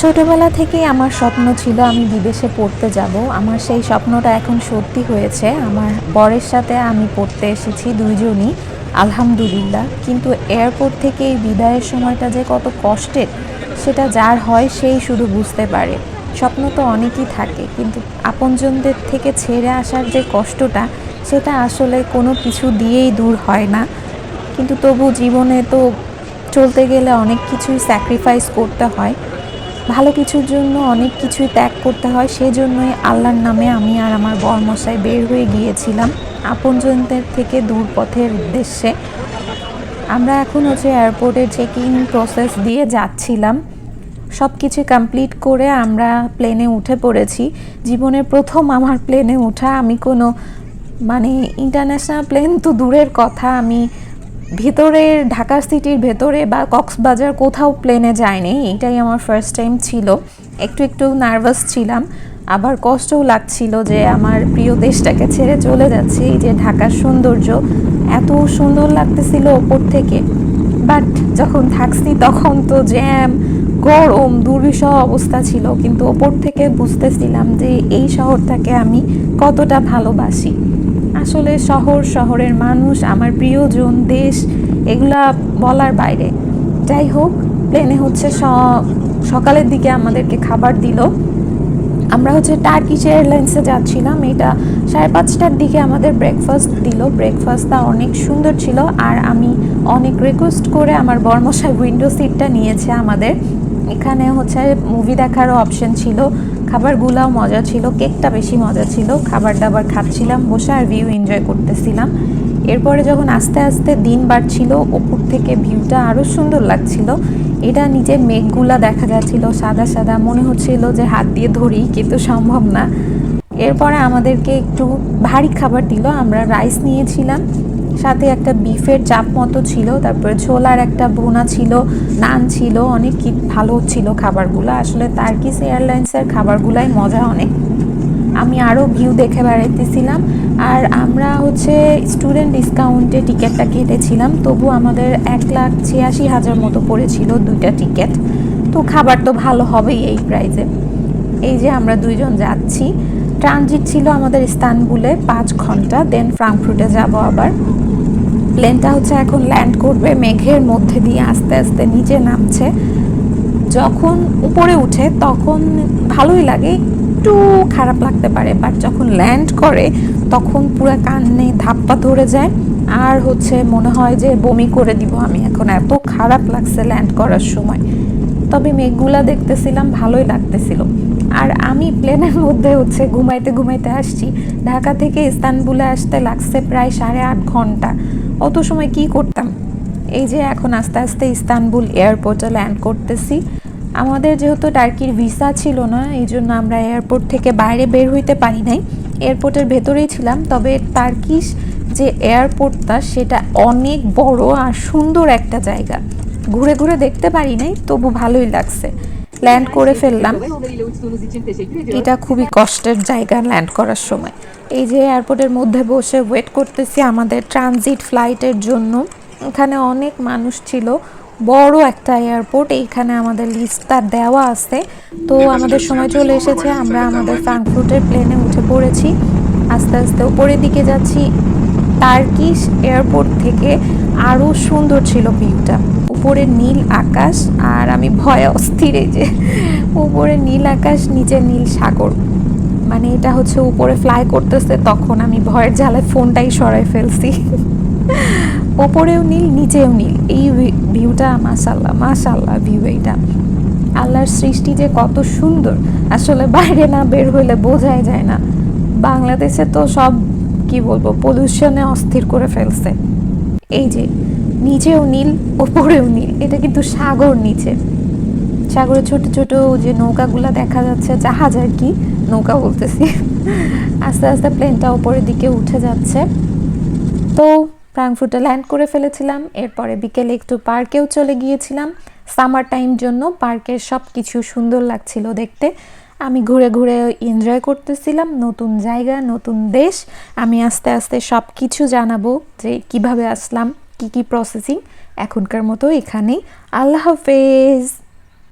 ছোটবেলা থেকেই আমার স্বপ্ন ছিল আমি বিদেশে পড়তে যাব। আমার সেই স্বপ্নটা এখন সত্যি হয়েছে। আমার বরের সাথে আমি পড়তে এসেছি দুইজনই, আলহামদুলিল্লাহ। কিন্তু এয়ারপোর্ট থেকে এই বিদায়ের সময়টা যে কত কষ্টের, সেটা যার হয় সেই শুধু বুঝতে পারে। স্বপ্ন তো অনেকই থাকে, কিন্তু আপনজনদের থেকে ছেড়ে আসার যে কষ্টটা, সেটা আসলে কোনো কিছু দিয়েই দূর হয় না। কিন্তু তবু জীবনে তো চলতে গেলে অনেক কিছুই স্যাক্রিফাইস করতে হয়। ভালো কিছুর জন্য অনেক কিছুই ত্যাগ করতে হয়, সেজন্যই আল্লাহর নামে আমি আর আমার বরমশাই বের হয়ে গিয়েছিলাম আপনজনদের থেকে দূর পথের উদ্দেশ্যে। আমরা এখন হচ্ছে এয়ারপোর্টের চেক প্রসেস দিয়ে যাচ্ছিলাম। সব কিছু কমপ্লিট করে আমরা প্লেনে উঠে পড়েছি। জীবনের প্রথম আমার প্লেনে ওঠা, আমি কোনো মানে ইন্টারন্যাশনাল প্লেন তো দূরের কথা, আমি ভিতরের ঢাকা সিটির ভেতরে বা কক্সবাজার কোথাও প্লেনে যায়নি, এটাই আমার ফার্স্ট টাইম ছিল। একটু একটু নার্ভাস ছিলাম, আবার কষ্টও লাগছিল যে আমার প্রিয় দেশটাকে ছেড়ে চলে যাচ্ছি, এই যে ঢাকার সৌন্দর্য। এত সুন্দর লাগতেছিল ওপর থেকে। বাট যখন থাকছি তখন তো জ্যাম গরম, দুর্বিষহ অবস্থা ছিল। কিন্তু ওপর থেকে বুঝতেছিলাম যে এই শহরটাকে আমি কতটা ভালোবাসি। আসলে শহর, শহরের মানুষ, আমার প্রিয়জন, দেশ, এগুলা বলার বাইরে। যাই হোক, প্লেনে হচ্ছে সকালের দিকে আমাদেরকে খাবার দিল। আমরা হচ্ছে টার্কিশ এয়ারলাইন্সে যাচ্ছিলাম। এটা সাড়ে পাঁচটার দিকে আমাদের ব্রেকফাস্ট দিল। ব্রেকফাস্টটা অনেক সুন্দর ছিল। আর আমি অনেক রিকোয়েস্ট করে আমার বর্মশাই উইন্ডো সিটটা নিয়েছে আমাদের। এখানে হচ্ছে মুভি দেখারও অপশন ছিল। খাবারগুলাও মজা ছিল, কেকটা বেশি মজা ছিল খাবার দাবার খাচ্ছিলাম, বসে আর ভিউ এনজয় করতেছিলাম। এরপরে যখন আস্তে আস্তে দিন বাড়ছিল, ওপর থেকে ভিউটা আরও সুন্দর লাগছিল। এটা নিচে মেঘগুলা দেখা যাচ্ছিল, সাদা সাদা, মনে হচ্ছিল যে হাত দিয়ে ধরি, কিন্তু সম্ভব না। এরপরে আমাদেরকে একটু ভারী খাবার দিল, আমরা রাইস নিয়েছিলাম। সাথে একটা বিফের চাপ মতো ছিল, তারপরে ছোলার একটা বোনা ছিল, নান ছিল, অনেক কি ভালো ছিল খাবারগুলো। আসলে তার্কিস এয়ারলাইন্সের খাবারগুলাই মজা অনেক। আমি আরও ভিউ দেখে বেড়াইতেছিলাম। আর আমরা হচ্ছে স্টুডেন্ট ডিসকাউন্টে টিকিটটা কেটেছিলাম, তবু আমাদের এক লাখ ছিয়াশি হাজার মতো পড়েছিল দুইটা টিকিট তো খাবার তো ভালো হবেই এই প্রাইজে এই যে আমরা দুইজন যাচ্ছি। ট্রানজিট ছিল আমাদের ইস্তানবুলে পাঁচ ঘণ্টা দেন ফ্রাঙ্কফুটে যাব আবার। প্লেনটা হচ্ছে এখন ল্যান্ড করবে, মেঘের মধ্যে দিয়ে আস্তে আস্তে নিচে নামছে। যখন উপরে উঠে তখন ভালোই লাগে, একটু খারাপ লাগতে পারে বাট যখন ল্যান্ড করে তখন পুরো কান্নে ধাপ্পা ধরে যায়। আর হচ্ছে মনে হয় যে বমি করে দিব আমি এখন, এত খারাপ লাগছে ল্যান্ড করার সময়। তবে মেঘগুলা দেখতেছিলাম, ভালোই লাগতেছিল। আর আমি প্লেনের মধ্যে হচ্ছে ঘুমাইতে ঘুমাইতে আসছি। ঢাকা থেকে ইস্তানবুলে আসতে লাগছে প্রায় সাড়ে আট ঘণ্টা। অত সময় কি করতাম? এই যে এখন আস্তে আস্তে ইস্তানবুল এয়ারপোর্টে ল্যান্ড করতেছি। আমাদের যেহেতু টার্কির ভিসা ছিল না, এই জন্য আমরা এয়ারপোর্ট থেকে বাইরে বের হইতে পারি নাই। এয়ারপোর্টের ভেতরেই ছিলাম, তবে টার্কিশ যে এয়ারপোর্টটা, সেটা অনেক বড় আর সুন্দর একটা জায়গা। ঘুরে ঘুরে দেখতে পারি নাই, তবু ভালোই লাগছে। ল্যান্ড করে ফেললাম. এটা খুবই কষ্টের জায়গা ল্যান্ড করার সময়। এই যে এয়ারপোর্টের মধ্যে বসে ওয়েট করতেছি আমাদের ট্রানজিট ফ্লাইটের জন্য। এখানে অনেক মানুষ ছিল। বড় একটা এয়ারপোর্ট এইখানে আমাদের লিস্টটা দেওয়া আছে। তো আমাদের সময় চলে এসেছে, আমরা আমাদের ফ্রাঙ্কফুটের প্লেনে উঠে পড়েছি। আস্তে আস্তে উপরের দিকে যাচ্ছি। টার্কিশ এয়ারপোর্ট থেকে আরও সুন্দর ছিল ভিউটা। উপরে নীল আকাশ আর আমি ভয়ে অস্থির এই যে, উপরে নীল আকাশ, নিচে নীল সাগর। মানে এটা হচ্ছে উপরে ফ্লাই করতেছে, তখন আমি ভয়ের জ্বালায় ফোনটাই সরাই ফেলছি। ওপরেও নীল, নিচেও নীল। এই ভিউটা মাশাল্লাহ মাশাল্লাহ ভিউ এইটা। আল্লাহর সৃষ্টি যে কত সুন্দর। আসলে বাইরে না বের হইলে বোঝাই যায় না। বাংলাদেশে তো সব কি বলব পলিউশনে অস্থির করে ফেলছে। এই যে, নিচেও নীল, ওপরেও নীল, এটা কিন্তু সাগর নিচে। সাগরে ছোট ছোট যে নৌকাগুলা দেখা যাচ্ছে, জাহাজ আর কি, নৌকা বলতেছি। আস্তে আস্তে প্লেনটা ওপরের দিকে উঠে যাচ্ছে। তো ফ্রাঙ্কফুটে ল্যান্ড করে ফেলেছিলাম, এরপরে বিকেলে একটু পার্কেও চলে গিয়েছিলাম। সামার টাইম জন্য পার্কের সব কিছু সুন্দর লাগছিল দেখতে। আমি ঘুরে ঘুরে এনজয় করতেছিলাম, নতুন জায়গা, নতুন দেশ। আমি আস্তে আস্তে সব কিছু জানাব যে কীভাবে আসলাম, কি কি প্রসেসিং এখনকার মতো এখানেই। আল্লাহ হাফেজ!